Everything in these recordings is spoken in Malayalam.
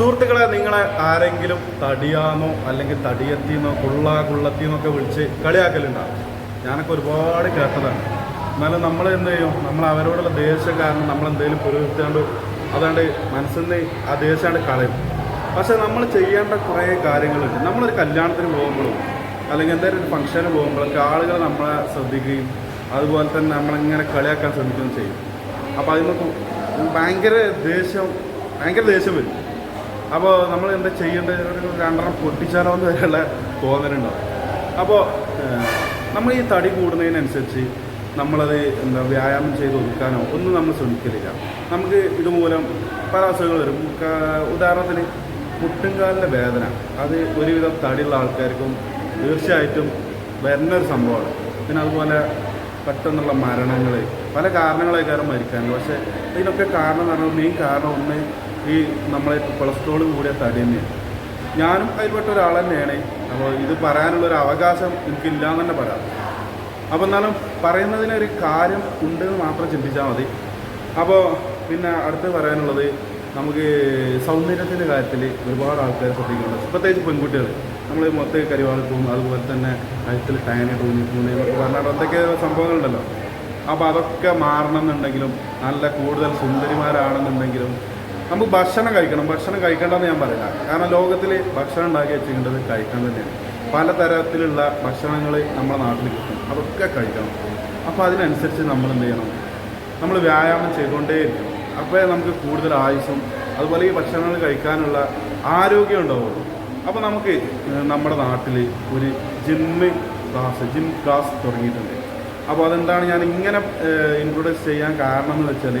സുഹൃത്തുക്കളെ നിങ്ങളെ ആരെങ്കിലും തടിയാന്നോ അല്ലെങ്കിൽ തടിയത്തിന്നോ കുള്ള കുള്ളത്തിന്നൊക്കെ വിളിച്ച് കളിയാക്കലുണ്ടാവും ഞാനൊക്കെ ഒരുപാട് കേട്ടതാണ്. എന്നാലും നമ്മൾ എന്ത് ചെയ്യും? നമ്മൾ അവരോടുള്ള ദേഷ്യം കാരണം നമ്മൾ എന്തെങ്കിലും പുരോഗമിച്ചാണ്ട് അതാണ്ട് മനസ്സിൽ നിന്ന് ആ ദേഷ്യമാണ്ട് കളയും. പക്ഷെ നമ്മൾ ചെയ്യേണ്ട കുറേ കാര്യങ്ങളുണ്ട്. നമ്മളൊരു കല്യാണത്തിന് പോകുമ്പോഴും അല്ലെങ്കിൽ എന്തെങ്കിലും ഒരു ഫംഗ്ഷന് പോകുമ്പോഴൊക്കെ ആളുകൾ നമ്മളെ ശ്രദ്ധിക്കുകയും അതുപോലെ തന്നെ നമ്മളിങ്ങനെ കളിയാക്കാൻ ശ്രമിക്കുകയും ചെയ്യും. അപ്പോൾ അതിനൊക്കെ ഭയങ്കര ദേഷ്യം ഭയങ്കര ദേഷ്യം വരും. അപ്പോൾ നമ്മൾ എന്താ ചെയ്യേണ്ടത്? ഒരു രണ്ടെണ്ണം പൊട്ടിച്ചാലോ എന്ന് വരെയുള്ള തോന്നലുണ്ടാവും അപ്പോൾ നമ്മൾ ഈ തടി കൂടുന്നതിനനുസരിച്ച് നമ്മളത് എന്താ വ്യായാമം ചെയ്ത് ഒതുക്കാനോ ഒന്നും നമ്മൾ ശ്രമിക്കലില്ല. നമുക്ക് ഇതുമൂലം പല അസുഖങ്ങൾ വരും. ഉദാഹരണത്തിന് മുട്ടുംകാലിന്റെ വേദന. അത് ഒരുവിധം തടിയുള്ള ആൾക്കാർക്കും തീർച്ചയായിട്ടും വരുന്ന ഒരു സംഭവമാണ്. പിന്നെ അതുപോലെ പെട്ടെന്നുള്ള മരണങ്ങൾ പല കാരണങ്ങളായിക്കാരം മരിക്കാനുള്ളൂ പക്ഷേ ഇതിനൊക്കെ കാരണം എന്ന് പറഞ്ഞാൽ മെയിൻ കാരണം ഒന്ന് ഈ നമ്മളെ കൊളസ്ട്രോൾ കൂടിയ തടി തന്നെയാണ് ഞാനും അതിൽപ്പെട്ട ഒരാൾ തന്നെയാണ്. അപ്പോൾ ഇത് പറയാനുള്ളൊരു അവകാശം എനിക്കില്ല എന്ന് തന്നെ പറയാം. അപ്പോൾ എന്നാലും പറയുന്നതിനൊരു കാര്യം ഉണ്ട് എന്ന് മാത്രം ചിന്തിച്ചാൽ മതി. അപ്പോൾ പിന്നെ അടുത്ത് പറയാനുള്ളത് നമുക്ക് സൗന്ദര്യത്തിന്റെ കാര്യത്തിൽ ഒരുപാട് ആൾക്കാർ ശ്രദ്ധിക്കുന്നുണ്ട്. പ്രത്യേകിച്ച് പെൺകുട്ടികൾ നമ്മൾ മൊത്തം കരിവാളിപ്പും അതുപോലെ തന്നെ കഴുത്തിൽ ടയന് തൂങ്ങി തൂങ്ങി എന്നൊക്കെ പറഞ്ഞാൽ എന്തൊക്കെ സംഭവങ്ങളുണ്ടല്ലോ. അപ്പോൾ അതൊക്കെ മാറണം എന്നുണ്ടെങ്കിലും നല്ല കൂടുതൽ സുന്ദരിമാരാണെന്നുണ്ടെങ്കിലും നമുക്ക് ഭക്ഷണം കഴിക്കണം. ഭക്ഷണം കഴിക്കേണ്ടെന്ന് ഞാൻ പറയില്ല. കാരണം ലോകത്തിൽ ഭക്ഷണം ഉണ്ടാക്കി വെച്ചിട്ടുണ്ടത് കഴിക്കാൻ തന്നെയാണ്. പലതരത്തിലുള്ള ഭക്ഷണങ്ങൾ നമ്മുടെ നാട്ടിൽ കിട്ടും. അതൊക്കെ കഴിക്കണം. അപ്പോൾ അതിനനുസരിച്ച് നമ്മൾ എന്ത് ചെയ്യണം? നമ്മൾ വ്യായാമം ചെയ്തുകൊണ്ടേയിരിക്കണം. അപ്പോൾ നമുക്ക് കൂടുതൽ ആയുസും അതുപോലെ ഈ ഭക്ഷണങ്ങൾ കഴിക്കാനുള്ള ആരോഗ്യം ഉണ്ടാവുള്ളൂ. അപ്പോൾ നമുക്ക് നമ്മുടെ നാട്ടിൽ ഒരു ജിമ്മ് ക്ലാസ് ജിം ക്ലാസ് തുടങ്ങിയിട്ടുണ്ട്. അപ്പോൾ അതെന്താണ് ഞാൻ ഇങ്ങനെ ഇൻട്രൊഡ്യൂസ് ചെയ്യാൻ കാരണം എന്ന് വെച്ചാൽ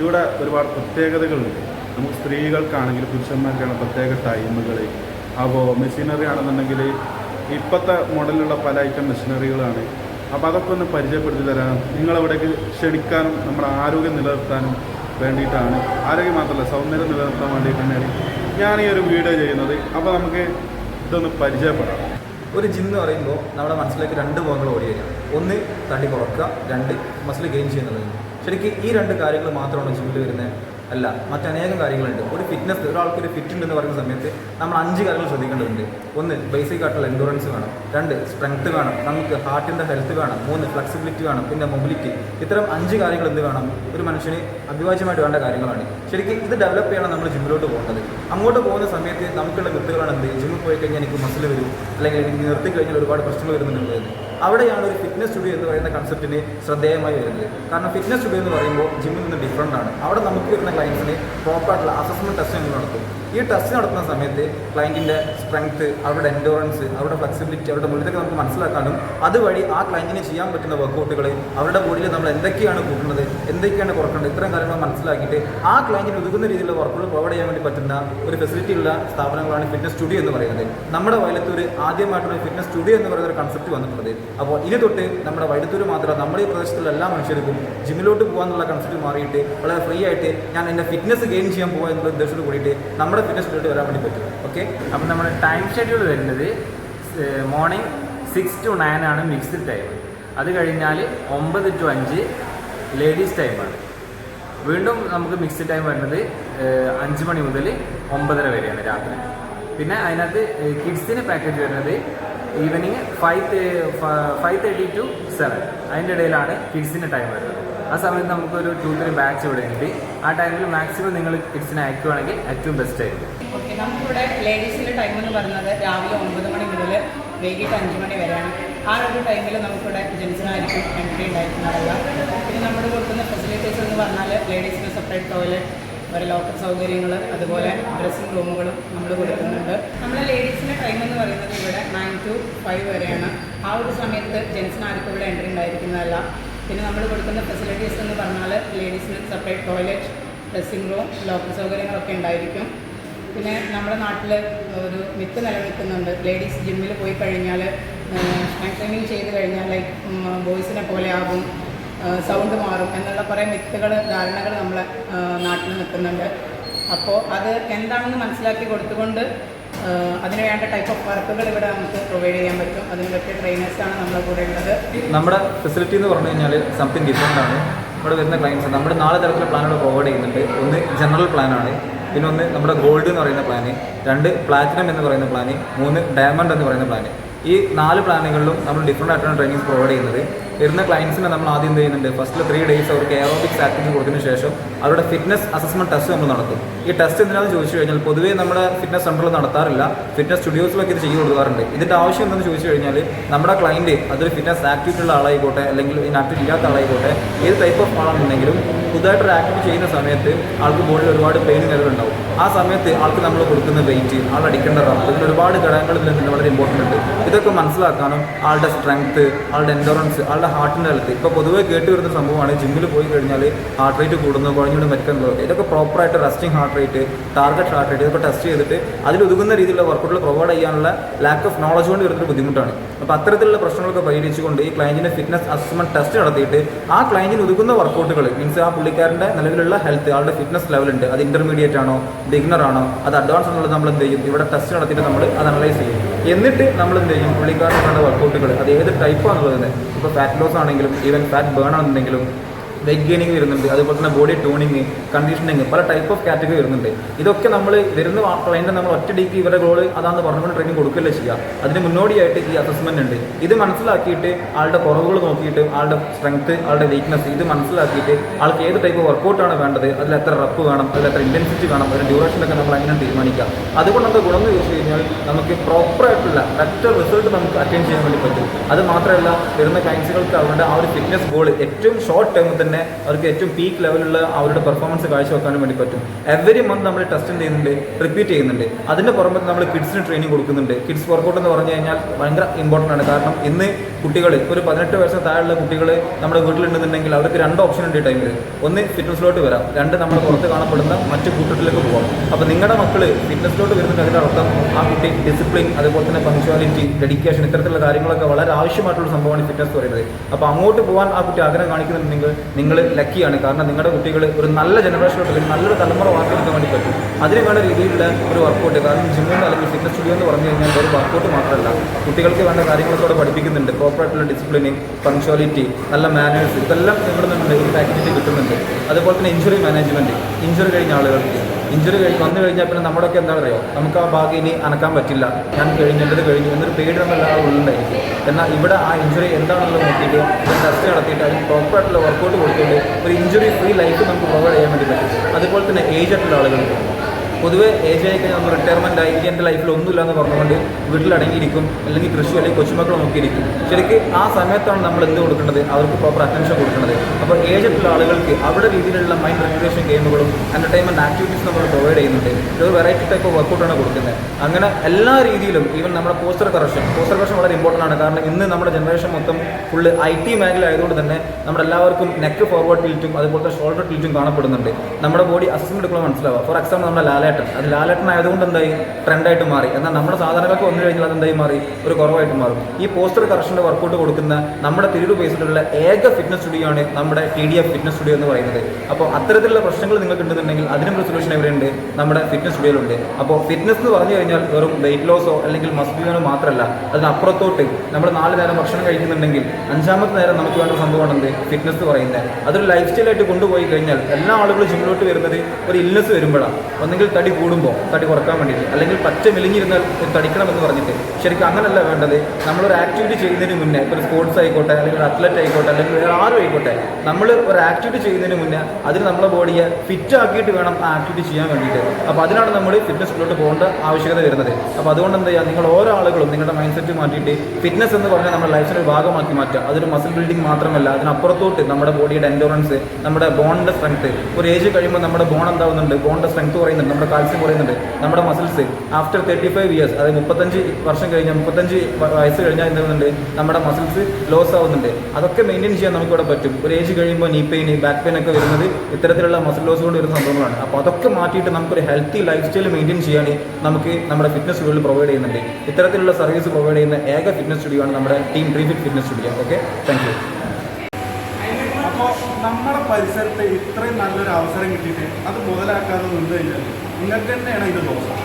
ഇവിടെ ഒരുപാട് പ്രത്യേകതകളുണ്ട്. നമുക്ക് സ്ത്രീകൾക്കാണെങ്കിൽ പുരുഷന്മാർക്കാണ് പ്രത്യേക ടൈമുകൾ അപ്പോൾ മെഷീനറി ആണെന്നുണ്ടെങ്കിൽ ഇപ്പോഴത്തെ മോഡലിലുള്ള പല ഐറ്റം മെഷീനറികളാണ്. അപ്പോൾ അതൊക്കെ ഒന്ന് പരിചയപ്പെടുത്തി തരാം. നിങ്ങളവിടേക്ക് ക്ഷണിക്കാനും നമ്മുടെ ആരോഗ്യം നിലനിർത്താനും വേണ്ടിയിട്ടാണ്. ആരോഗ്യം മാത്രമല്ല സൗന്ദര്യം നിലനിർത്താൻ വേണ്ടിയിട്ട് തന്നെയാണ് ഞാൻ ഈ ഒരു വീഡിയോ ചെയ്യുന്നത്. അപ്പോൾ നമുക്ക് ഇതൊന്ന് പരിചയപ്പെടാം. ഒരു ജിം എന്ന് പറയുമ്പോൾ നമ്മുടെ മനസ്സിലേക്ക് രണ്ട് ഭാഗങ്ങൾ ഓടി വരിക. ഒന്ന് തടി കുറക്കുക രണ്ട് മസിൽ ഗെയിൻ ചെയ്യുന്നത്. ശരിക്കും ഈ രണ്ട് കാര്യങ്ങൾ മാത്രമാണ് ജിമ്മിൽ വരുന്നത്. അല്ല മറ്റനേകം കാര്യങ്ങളുണ്ട്. ഒരു ഫിറ്റ്നസ് ഒരാൾക്ക് ഒരു ഫിറ്റ് ഉണ്ടെന്ന് പറയുന്ന സമയത്ത് നമ്മൾ അഞ്ച് കാര്യങ്ങൾ ശ്രദ്ധിക്കേണ്ടതുണ്ട്. ഒന്ന് ബേസിക് ആയിട്ടുള്ള എൻഡുറൻസ് വേണം. രണ്ട് സ്ട്രെങ്ത് വേണം. നമുക്ക് ഹാർട്ടിന്റെ ഹെൽത്ത് വേണം. മൂന്ന് ഫ്ലെക്സിബിലിറ്റി വേണം. പിന്നെ മൊബിലിറ്റി ഇത്തരം അഞ്ച് കാര്യങ്ങൾ എന്ത് വേണം? ഒരു മനുഷ്യന് അഭിവാജ്യമായിട്ട് വേണ്ട കാര്യങ്ങളാണ്. ശരിക്കും ഇത് ഡെവലപ്പ് ചെയ്യണം നമ്മൾ ജിമ്മിലോട്ട് പോകേണ്ടത്. അങ്ങോട്ട് പോകുന്ന സമയത്ത് നമുക്കുള്ള വിത്തുകളാണ് എന്ത്? ജിമ്മിൽ പോയി കഴിഞ്ഞാൽ എനിക്ക് മസിൽ വരും. അല്ലെങ്കിൽ എനിക്ക് നിർത്തി കഴിഞ്ഞാൽ ഒരുപാട് പ്രശ്നങ്ങൾ വരുന്നുള്ളത് അവിടെയാണ് ഒരു ഫിറ്റ്നസ് സ്റ്റുഡിയോ എന്ന് പറയുന്ന കൺസെപ്റ്റിന് ശ്രദ്ധേയമായി വരുന്നത്. കാരണം ഫിറ്റ്നസ് സ്റ്റുഡിയോ എന്ന് പറയുമ്പോൾ ജിമ്മിൽ നിന്ന് ഡിഫറന്റ് ആണ്. അവിടെ നമുക്ക് വരുന്ന ക്ലയൻസിന് പ്രോപ്പറായിട്ടുള്ള അസസ്മെന്റ് ടെസ്റ്റ് ഞങ്ങൾ നടത്തും. ഈ ടെസ്റ്റ് നടത്തുന്ന സമയത്ത് ക്ലയന്റിന്റെ സ്ട്രെങ്ത് അവരുടെ എൻഡോറൻസ് അവരുടെ ഫ്ലെക്സിബിലിറ്റി അവരുടെ മുന്നിലൊക്കെ നമുക്ക് മനസ്സിലാക്കാനും അതുവഴി ആ ക്ലയന്റിന് ചെയ്യാൻ പറ്റുന്ന വർക്കൗട്ടുകൾ അവരുടെ ബോഡിയിൽ നമ്മൾ എന്തൊക്കെയാണ് കൂട്ടുന്നത് എന്തൊക്കെയാണ് കുറക്കേണ്ടത് ഇത്തരം കാര്യങ്ങൾ മനസ്സിലാക്കിയിട്ട് ആ ക്ലയന്റിന് ഒതുക്കുന്ന രീതിയിലുള്ള വർക്കുകൾ പ്രൊവൈഡ് ചെയ്യാൻ വേണ്ടി പറ്റുന്ന ഒരു ഫെസിലിറ്റി ഉള്ള സ്ഥാപനങ്ങളാണ് ഫിറ്റ്നസ് സ്റ്റുഡിയോ എന്ന് പറയുന്നത്. നമ്മുടെ വയലത്തൂർ ആദ്യമായിട്ടുള്ള ഫിറ്റ്നസ് സ്റ്റുഡിയോ എന്ന് പറയുന്ന ഒരു കൺസെപ്റ്റ് വന്നിട്ടുള്ളത്. അപ്പോൾ ഇനി തൊട്ട് നമ്മുടെ വൈദ്യുത്തൂർ മാത്രം നമ്മുടെ ഈ പ്രദേശത്തുള്ള എല്ലാ മനുഷ്യർക്കും ജിമ്മിലോട്ട് പോകാന്നുള്ള കൺസെപ്റ്റ് മാറിയിട്ട് വളരെ ഫ്രീ ആയിട്ട് ഞാൻ എന്റെ ഫിറ്റ്നസ് ഗെയിൻ ചെയ്യാൻ പോകുക എന്നുള്ള ഉദ്ദേശത്തോട് കൂടിയിട്ട് നമ്മുടെ ഫിറ്റ്നസ് സ്റ്റുഡിയോ വരാൻ വേണ്ടി പറ്റും. ഓക്കെ അപ്പം നമ്മുടെ ടൈം ഷെഡ്യൂൾ വരുന്നത് മോർണിംഗ് സിക്സ് ടു നയൻ ആണ് മിക്സ്ഡ് ടൈം അത് കഴിഞ്ഞാൽ ഒമ്പത് ടു അഞ്ച് ലേഡീസ് ടൈമാണ് വീണ്ടും നമുക്ക് മിക്സ്ഡ് ടൈം വരുന്നത് അഞ്ച് മണി മുതൽ ഒമ്പതര വരെയാണ് രാത്രി. പിന്നെ അതിനകത്ത് കിഡ്സിന് പാക്കേജ് വരുന്നത് evening five five thirty to seven അതിന്റെ ഇടയിലാണ് കിഡ്സിന് ടൈം വരുന്നത്. ആ സമയത്ത് നമുക്കൊരു ടു ത്രീ ബാച്ച് ഇവിടെ ഉണ്ട്. ആ ടൈമിൽ മാക്സിമം നിങ്ങൾ കിഡ്സിനെ അയക്കുവാണെങ്കിൽ ഏറ്റവും ബെസ്റ്റ് ആയിരിക്കും. ഓക്കെ നമുക്കിവിടെ ലേഡീസിന്റെ ടൈം എന്ന് പറയുന്നത് രാവിലെ ഒമ്പത് മണി മുതൽ വൈകിട്ട് അഞ്ച് മണി വരെയാണ്. ആ ഒരു ടൈമിൽ നമുക്കിവിടെ ജെൻസിനായിരിക്കും എൻട്രി ഉണ്ടായിട്ടുണ്ടാവുക പിന്നെ നമ്മൾ കൊടുക്കുന്ന ഫെസിലിറ്റീസ് എന്ന് പറഞ്ഞാൽ ലേഡീസിന് സെപ്പറേറ്റ് ടോയ്ലറ്റ് ഒരു ലോക്കർ സൗകര്യങ്ങൾ അതുപോലെ ഡ്രസ്സിംഗ് റൂമുകളും നമ്മൾ കൊടുക്കുന്നുണ്ട്. നമ്മൾ ലേഡീസിന്റെ ടൈം എന്ന് പറയുന്നത് ഇവിടെ നയൻ ടു ഫൈവ് വരെയാണ്. ആ ഒരു സമയത്ത് ജെൻസിന് ആർക്കും ഇവിടെ എൻട്രി ഉണ്ടായിരിക്കുന്നതല്ല. പിന്നെ നമ്മൾ കൊടുക്കുന്ന ഫെസിലിറ്റീസ് എന്ന് പറഞ്ഞാൽ ലേഡീസിന് separate toilet dressing room locker സൗകര്യങ്ങളൊക്കെ ഉണ്ടായിരിക്കും. പിന്നെ നമ്മുടെ നാട്ടിൽ ഒരു മിത്ത് നിലനിൽക്കുന്നുണ്ട്. ലേഡീസ് ജിമ്മിൽ പോയി കഴിഞ്ഞാൽ സ്ട്രെങ്ത് ട്രെയിനിങ് ചെയ്ത് കഴിഞ്ഞാൽ ലൈക്ക് ബോയ്സിനെ പോലെ ആകും. സൗണ്ട് മാറും എന്നുള്ള കുറേ മിത്തുകൾ ധാരണകൾ നമ്മളെ നാട്ടിൽ നിൽക്കുന്നുണ്ട്. അപ്പോൾ അത് എന്താണെന്ന് മനസ്സിലാക്കി കൊടുത്തുകൊണ്ട് അതിന് വേണ്ട ടൈപ്പ് ഓഫ് വർക്കുകൾ ഇവിടെ നമുക്ക് പ്രൊവൈഡ് ചെയ്യാൻ പറ്റും. അതിന് പറ്റിയ ട്രെയിനേഴ്സാണ് നമ്മുടെ കൂടെ ഉള്ളത്. നമ്മുടെ ഫെസിലിറ്റി എന്ന് പറഞ്ഞു കഴിഞ്ഞാൽ സംതിങ് ഡിഫറെന്റ് ആണ്. ഇവിടെ വരുന്ന ക്ലയൻസ് നമ്മുടെ നാല് തരത്തിലുള്ള പ്ലാനുകൾ പ്രൊവൈഡ് ചെയ്യുന്നുണ്ട്. ഒന്ന് ജനറൽ പ്ലാനാണ് പിന്നെ ഒന്ന് നമ്മുടെ ഗോൾഡ് എന്ന് പറയുന്ന പ്ലാന് രണ്ട് പ്ലാറ്റിനം എന്ന് പറയുന്ന പ്ലാന് മൂന്ന് ഡയമണ്ട് എന്ന് പറയുന്ന പ്ലാന് ഈ നാല് പ്ലാനുകളിലും നമ്മൾ ഡിഫറെന്റ് ആയിട്ടാണ് ട്രെയിനിങ് പ്രൊവൈഡ് ചെയ്യുന്നത്. വരുന്ന ക്ലയൻസിനെ നമ്മൾ ആദ്യം എന്ത് ചെയ്യുന്നുണ്ട്? ഫസ്റ്റ് ത്രീ ഡേയ്സ് അവർക്ക് എയറോബിക്സ് ആക്ടിവിറ്റി കൊടുത്തതിന് ശേഷം അവരുടെ ഫിറ്റ്നസ് അസസ്മെന്റ് ടെസ്റ്റ് നമ്മൾ നടത്തും. ഈ ടെസ്റ്റ് എന്തിനാണെന്ന് ചോദിച്ചു കഴിഞ്ഞാൽ പൊതുവേ നമ്മുടെ ഫിറ്റ്നസ് സെന്ററിൽ നടത്താറില്ല. ഫിറ്റ്നസ് സ്റ്റുഡിയോസിലൊക്കെ ഇത് ചെയ്തു കൊടുക്കാറുണ്ട്. ഇതിന്റെ ആവശ്യം എന്തെന്ന് ചോദിച്ചു കഴിഞ്ഞാൽ നമ്മുടെ ക്ലയന്റ് അതൊരു ഫിറ്റ്നസ് ആക്ടിവിറ്റി ഉള്ള ആളായിക്കോട്ടെ അല്ലെങ്കിൽ ഇതിന് ആക്ടിവിറ്റി ഇല്ലാത്ത ആളായിക്കോട്ടെ ഏത് ടൈപ്പ് ഓഫ് ആളാണെന്നുണ്ടെങ്കിലും പുതുതായിട്ടൊരു ആക്ടിവിറ്റി ചെയ്യുന്ന സമയത്ത് ആൾക്ക് ബോഡിയിൽ ഒരുപാട് പെയിൻ ഉണ്ടാവും. ആ സമയത്ത് ആൾക്ക് നമ്മൾ കൊടുക്കുന്ന വെയിറ്റ് ആൾ അടിക്കേണ്ട റബ്ബ് ഇതിൽ ഒരുപാട് ഘടകങ്ങൾ ഇതിൽ വളരെ ഇമ്പോർട്ടന്റ് ഉണ്ട്. ഇതൊക്കെ മനസ്സിലാക്കാനും ആളുടെ സ്ട്രെങ്ത് ആളുടെ എൻഡോറൻസ് ആളുടെ ഹാർട്ടിന്റെ ഹെൽത്ത് ഇപ്പോൾ പൊതുവേ കേട്ട് വരുന്ന സംഭവമാണ് ജിമ്മിൽ പോയി കഴിഞ്ഞാൽ ഹാർട്ട് റേറ്റ് കൂടുന്നു കുഴഞ്ഞുകൊണ്ട് മരിക്കുന്നതൊക്കെ ഇതൊക്കെ പ്രോപ്പറായിട്ട് resting heart rate target heart rate ഇതൊക്കെ ടെസ്റ്റ് ചെയ്തിട്ട് അതിലൊതുങ്ങുന്ന രീതിയിലുള്ള വർക്കൗട്ടുകൾ പ്രൊവൈഡ് ചെയ്യാനുള്ള ലാക്ക് ഓഫ് നോളജ് കൊണ്ട് വരുന്നൊരു ബുദ്ധിമുട്ടാണ്. അപ്പോൾ അത്തരത്തിലുള്ള പ്രശ്നങ്ങളൊക്കെ പരിഹരിച്ചുകൊണ്ട് ഈ ക്ലയന്റിന്റെ ഫിറ്റ്നസ് അസസ്മെന്റ് ടെസ്റ്റ് നടത്തിയിട്ട് ആ ക്ലയന്റിന് ഒതുക്കുന്ന വർക്കൗട്ടുകൾ മീൻസ് ആ പുള്ളിക്കാരന്റെ നിലവിലുള്ള ഹെൽത്ത് ആളുടെ ഫിറ്റ്നസ് ലെവൽ ഉണ്ട്. അത് ഇന്റർമീഡിയറ്റ് ആണോ ബിഗിനർ ആണോ അത് അഡ്വാൻസ് എന്നുള്ളത് നമ്മൾ എന്ത് ചെയ്യും? ഇവിടെ ടെസ്റ്റ് നടത്തിയിട്ട് നമ്മൾ അത് അനലൈസ് ചെയ്യും. എന്നിട്ട് നമ്മൾ എന്ത് ചെയ്യും? പുള്ളിക്കാരനുള്ള വർക്കൗട്ടുകൾ അത് ഏത് ടൈപ്പാണെന്നുള്ളത് ഇപ്പോൾ ഫാറ്റ് ലോസ് ആണെങ്കിലും ഈവൻ ഫാറ്റ് ബേൺ ആണെന്നുണ്ടെങ്കിലും വെയിറ്റ് ഗെയിനിങ് വരുന്നുണ്ട്. അതുപോലെ തന്നെ ബോഡി ടോണിങ് കണ്ടീഷനിങ് പല ടൈപ്പ് ഓഫ് കാറ്റഗറി വരുന്നുണ്ട്. ഇതൊക്കെ നമ്മൾ വരുന്ന ക്ലയന്റ് നമ്മൾ ഒറ്റയടിക്ക് ഇവരുടെ ഗോൾ അതാണെന്ന് പറഞ്ഞുകൊണ്ട് ട്രെയിനിങ് കൊടുക്കില്ല ചെയ്യുക അതിന് മുന്നോടിയായിട്ട് ഈ അസസ്മെന്റ് ഉണ്ട്. ഇത് മനസ്സിലാക്കിയിട്ട് ആളുടെ കുറവുകൾ നോക്കിയിട്ട് ആളുടെ സ്ട്രെങ്ത് ആളുടെ വീക്ക്നസ് ഇത് മനസ്സിലാക്കിയിട്ട് ആൾക്ക് ഏത് ടൈപ്പ് വർക്കൗട്ടാണ് വേണ്ടത് അതിൽ എത്ര റപ്പ് വേണം അതിൽ എത്ര ഇന്റൻസിറ്റി വേണം അതിന്റെ ഡ്യൂറേഷനൊക്കെ നമ്മൾ അങ്ങനെ തീരുമാനിക്കാം. അതുകൊണ്ട് നമുക്ക് ഗുണം ചോദിച്ചു കഴിഞ്ഞാൽ നമുക്ക് പ്രോപ്പറായിട്ടുള്ള ബെറ്റർ റിസൾട്ട് നമുക്ക് അറ്റൈൻ ചെയ്യാൻ വേണ്ടി പറ്റും. അത് മാത്രമല്ല വരുന്ന ക്ലയൻസുകൾക്ക് അവരുടെ ആ ഒരു ഫിറ്റ്നസ് ഗോൾ ഏറ്റവും ഷോർട്ട് ടൈമിൽ തന്നെ അവർക്ക് ഏറ്റവും പീക്ക് ലെവലുള്ള അവരുടെ പെർഫോമൻസ് കാഴ്ചവെക്കാനും വേണ്ടി പറ്റും. എവറി മന്ത് നമ്മൾ ടെസ്റ്റ് ചെയ്യുന്നുണ്ട്? റിപ്പീറ്റ് ചെയ്യുന്നുണ്ട്. അതിന്റെ പുറമെ നമ്മൾ കിഡ്സിന് ട്രെയിനിങ് കൊടുക്കുന്നുണ്ട്. കിഡ്സ് വർക്കൗട്ട് എന്ന് പറഞ്ഞു കഴിഞ്ഞാൽ ഭയങ്കര ഇമ്പോർട്ടന്റ് ആണ്. കാരണം ഇന്ന് കുട്ടികൾ ഒരു പതിനെട്ട് വയസ്സിന് താഴെയുള്ള കുട്ടികൾ നമ്മുടെ വീട്ടിലുണ്ടെന്നുണ്ടെങ്കിൽ അവർക്ക് രണ്ട് ഓപ്ഷൻ ഉണ്ട് ഈ ടൈമിൽ ഒന്ന് ഫിറ്റ്നസ്സിലോട്ട് വരാം. രണ്ട് നമ്മൾ പുറത്ത് കാണപ്പെടുന്ന മറ്റു കൂട്ടത്തിലേക്ക് പോകാം അപ്പോൾ നിങ്ങളുടെ മക്കൾ ഫിറ്റ്നസ്സിലോട്ട് വരുന്നുണ്ട് അതിന്റെ അർത്ഥം ആ കുട്ടി ഡിസിപ്ലിൻ അതുപോലെ തന്നെ പങ്ക്ച്വാലിറ്റി ഡെഡിക്കേഷൻ ഇത്തരത്തിലുള്ള കാര്യങ്ങളൊക്കെ വളരെ ആവശ്യമായിട്ടുള്ള സംഭവമാണ് ഫിറ്റ്നസ് പറയുന്നത്. അപ്പോൾ അങ്ങോട്ട് പോകാൻ ആ കുട്ടി ആഗ്രഹം കാണിക്കുന്നുണ്ടെങ്കിൽ നിങ്ങൾ ലക്കിയാണ് കാരണം നിങ്ങളുടെ കുട്ടികൾ ഒരു നല്ല ജനറേഷനോട്ട് നല്ലൊരു തലമുറ വാർത്തെടുക്കാൻ വേണ്ടി പറ്റും. അതിന് വേണ്ട രീതിയിലുള്ള ഒരു വർക്കൗട്ട് കാരണം ജിമ്മിൽ അല്ലെങ്കിൽ ഫിറ്റ്നസ് സ്റ്റുഡിയോ എന്ന് പറഞ്ഞു കഴിഞ്ഞാൽ ഒരു വർക്കൗട്ട് മാത്രമല്ല. കുട്ടികൾക്ക് വേണ്ട കാര്യങ്ങളൊക്കെ പഠിപ്പിക്കുന്നുണ്ട്. പ്രോപ്പറായിട്ടുള്ള ഡിസിപ്ലിനിങ് പങ്ക്ച്വാലിറ്റി നല്ല മാനേഴ്സ് ഇതെല്ലാം നിന്നുണ്ട് ഒരു പാക്കേജിൽ കിട്ടുന്നുണ്ട്. അതുപോലെ തന്നെ ഇഞ്ചുറി മാനേജ്മെന്റ് ഇഞ്ചുറി കഴിഞ്ഞ ആളുകൾക്ക്. ഇഞ്ചുറി കഴിഞ്ഞ് വന്നു കഴിഞ്ഞാൽ പിന്നെ നമ്മുടെയൊക്കെ എന്താ പറയുക നമുക്ക് ആ ഭാഗം ഇനി അനക്കാൻ പറ്റില്ല. ഞാൻ കഴിഞ്ഞിട്ട് കഴിഞ്ഞു. എന്നൊരു പേടി നമ്മൾ ആ ഉള്ളിലായിരിക്കും എന്നാൽ ഇവിടെ ആ ഇഞ്ചുറി എന്താണെന്നുള്ളത് നോക്കിയിട്ട് ടെസ്റ്റ് നടത്തിയിട്ട് അതിന് പ്രോപ്പറായിട്ടുള്ള വർക്കൗട്ട് കൊടുത്തിട്ട് ഒരു ഇഞ്ചുറി ഫ്രീ ലൈഫ് നമുക്ക് പ്രൊവൈഡ് ചെയ്യാൻ വേണ്ടി പറ്റും. അതുപോലെ തന്നെ ഏജ് ആയിട്ടുള്ള ആളുകൾ. പൊതുവേ ഏജ് ആയി കഴിഞ്ഞാൽ നമ്മൾ റിട്ടയർമെന്റ് ആയി എന്റെ ലൈഫിൽ ഒന്നുമില്ല എന്ന് പറഞ്ഞുകൊണ്ട് വീട്ടിലടങ്ങിയിരിക്കും. അല്ലെങ്കിൽ കൃഷി അല്ലെങ്കിൽ കൊച്ചുമക്കളെ നോക്കിയിരിക്കും. ശരിക്കും ആ സമയത്താണ് നമ്മൾ എന്ത് കൊടുക്കേണ്ടത്? അവർക്ക് പ്രോപ്പർ അറ്റൻഷൻ കൊടുക്കേണ്ടത്. അപ്പോൾ ഏജ് ആയിട്ടുള്ള ആളുകൾക്ക് അവിടെ രീതിയിലുള്ള മൈൻഡ് റെഗുലേഷൻ ഗെയിമുകളും എന്റർടൈൻമെന്റ് എന്റർടൈൻമെന്റ് ആക്ടിവിറ്റീസ് നമ്മൾ പ്രൊവൈഡ് ചെയ്യുന്നുണ്ട്. ഒരു വെറൈറ്റി ടൈപ്പ് ഓഫ് വർക്കൗട്ടാണ് കൊടുക്കുന്നത്. അങ്ങനെ എല്ലാ രീതിയിലും ഈവൻ നമ്മുടെ പോസ്റ്റർ കറക്ഷൻ പോസ്റ്റർ കറക്ഷൻ വളരെ ഇമ്പോർട്ടന്റ് ആണ്. കാരണം ഇന്ന് നമ്മുടെ ജനറേഷൻ മൊത്തം ഫുള്ള് ഐ ടി മേഖല ആയതുകൊണ്ട് തന്നെ നമ്മുടെ എല്ലാവർക്കും നെക്ക് ഫോർവേഡ് ടിൽറ്റും അതുപോലെ തന്നെ ഷോൾഡർ ടിൽറ്റും കാണപ്പെടുന്നുണ്ട്. നമ്മുടെ ബോഡി അസസ്മെന്റ് എടുക്കുമ്പോൾ മനസ്സിലാവുക. ഫോർ എക്സാമ്പിൾ നമ്മുടെ ലാലേട്ടൻ. അത് ലാലേട്ടൻ ആയതുകൊണ്ട് എന്തായി? ട്രെൻഡായിട്ട് മാറി. എന്നാൽ നമ്മുടെ സാധാരണക്കാർക്ക് വന്നു കഴിഞ്ഞാൽ അതെന്തായി മാറി? ഒരു കുറവായിട്ട് മാറും. ഈ പോസ്റ്റർ കറക്ഷന്റെ വർക്കൗട്ട് കൊടുക്കുന്ന നമ്മുടെ തിരൂർ ബേസിലുള്ള ഏക ഫിറ്റ്നസ് സ്റ്റുഡിയോ ആണ് നമ്മുടെ T D F fitness studio എന്ന് പറയുന്നത്. അപ്പോൾ അത്തരത്തിലുള്ള പ്രശ്നങ്ങൾ നിങ്ങൾക്ക് ഉണ്ടെന്നുണ്ടെങ്കിൽ അതിനും ഒരു സൊല്യൂഷൻ എവിടെയുണ്ട് നമ്മുടെ ഫിറ്റ്നസ് ഉണ്ട് അപ്പോൾ ഫിറ്റ്നസ് എന്ന് പറഞ്ഞു കഴിഞ്ഞാൽ വെറും വെയിറ്റ് ലോസോ അല്ലെങ്കിൽ മസിൽ ഗെയിനോ മാത്രമല്ല അതിനപ്പുറത്തോട്ട് നമ്മൾ നാല് നേരം ഭക്ഷണം കഴിക്കുന്നുണ്ടെങ്കിൽ അഞ്ചാമത്തെ നേരം നമുക്ക് വേണ്ട സംഭവമാണ് എന്ത്? ഫിറ്റ്നസ് എന്ന് പറയുന്നത്. അതൊരു ലൈഫ് സ്റ്റൈലായിട്ട് കൊണ്ടുപോയി കഴിഞ്ഞാൽ എല്ലാ ആളുകളും ജിമ്മിലോട്ട് വരുന്നത് ഒരു ഇല്ലസ് വരുമ്പോഴാണ് ഒന്നെങ്കിൽ തടി കൂടുമ്പോൾ തടി കുറയ്ക്കാൻ വേണ്ടിയിട്ട് അല്ലെങ്കിൽ പച്ച മെലിഞ്ഞിരുന്നാൽ തടിക്കണം തടിക്കണമെന്ന് പറഞ്ഞിട്ട്. ശരിക്കും അങ്ങനല്ല വേണ്ടത്. നമ്മളൊരു ആക്ടിവിറ്റി ചെയ്യുന്നതിന് മുന്നേ ഒരു സ്പോർട്സ് ആയിക്കോട്ടെ അല്ലെങ്കിൽ ഒരു അത്ലറ്റ് ആയിക്കോട്ടെ അല്ലെങ്കിൽ വേറെ ആരും ആയിക്കോട്ടെ നമ്മൾ ഒരു ആക്ടിവിറ്റി ചെയ്യുന്നതിന് മുന്നേ അതിന് നമ്മുടെ ബോഡിയെ ഫിറ്റ് ആക്കിയിട്ട് വേണം ആ ആക്ടിവിറ്റി ചെയ്യാൻ വേണ്ടിയിട്ട്. അപ്പോൾ അതിനാണ് നമ്മൾ ഫിറ്റ്നസ്സിലോട്ട് പോകേണ്ട ആവശ്യകത വരുന്നത്. അപ്പോൾ അതുകൊണ്ട് എന്താ നിങ്ങൾ ഓരോ ആളുകളും നിങ്ങളുടെ മൈൻഡ് സെറ്റ് മാറ്റിയിട്ട് ഫിറ്റ്നസ് എന്ന് പറഞ്ഞാൽ നമ്മുടെ ലൈഫിന്റെ ഒരു ഭാഗമാക്കി മാറ്റുക. അതൊരു മസിൽ ബിൽഡിംഗ് മാത്രമല്ല അതിനപ്പുറത്തോട്ട് നമ്മുടെ ബോഡിയുടെ എൻഡോറൻസ് നമ്മുടെ ബോണിന്റെ സ്ട്രെങ്ത് ഒരു ഏജ് കഴിയുമ്പോൾ നമ്മുടെ ബോൺ എന്താവുന്നുണ്ട്? ബോണിന്റെ സ്ട്രെങ്ത് കുറയുന്നുണ്ട്. നമ്മുടെ കാൽസ്യം കുറയുന്നുണ്ട്. നമ്മുടെ muscles after thirty five years അതായത് മുപ്പത്തഞ്ച് വർഷം കഴിഞ്ഞാൽ മുപ്പത്തഞ്ച് വയസ്സ് കഴിഞ്ഞാൽ എന്തുന്നുണ്ട് നമ്മുടെ മസിൽസ് ലോസ് ആവുന്നുണ്ട്. അതൊക്കെ മെയിന്റെയിൻ ചെയ്യാൻ നമുക്കിവിടെ പറ്റും. ഒരു ഏജ് കഴിയുമ്പോൾ നീ പെയിൻ ബാക്ക് പെയിൻ ഒക്കെ വരുന്നത് ഇത്തരത്തിലുള്ള മസിൽ ലോസ് കൊണ്ട് വരുന്ന സംഭവങ്ങളാണ്. അപ്പോൾ അതൊക്കെ മാറ്റിയിട്ട് നമുക്കൊരു ഹെൽത്തി ലൈഫ് സ്റ്റൈൽ മെയിന്റെയിൻ ചെയ്യാൻ നമുക്ക് നമ്മുടെ ഫിറ്റ്നസ് സ്റ്റുഡിയോയിൽ പ്രൊവൈഡ് ചെയ്യുന്നുണ്ട്. ഇത്തരത്തിലുള്ള സർവീസ് പ്രൊവൈഡ് ചെയ്യുന്ന ഏക ഫിറ്റ്നസ് സ്റ്റുഡിയോ ആണ് നമ്മുടെ team tree fit fitness studio okay thank you നമ്മുടെ പരിസരത്ത് ഇത്രയും നല്ലൊരു അവസരം കിട്ടിയിട്ട് അത് മുതലാക്കാതെ നിന്ന് കഴിഞ്ഞാൽ നിങ്ങൾക്ക് തന്നെയാണ് ഇത് ദോഷം.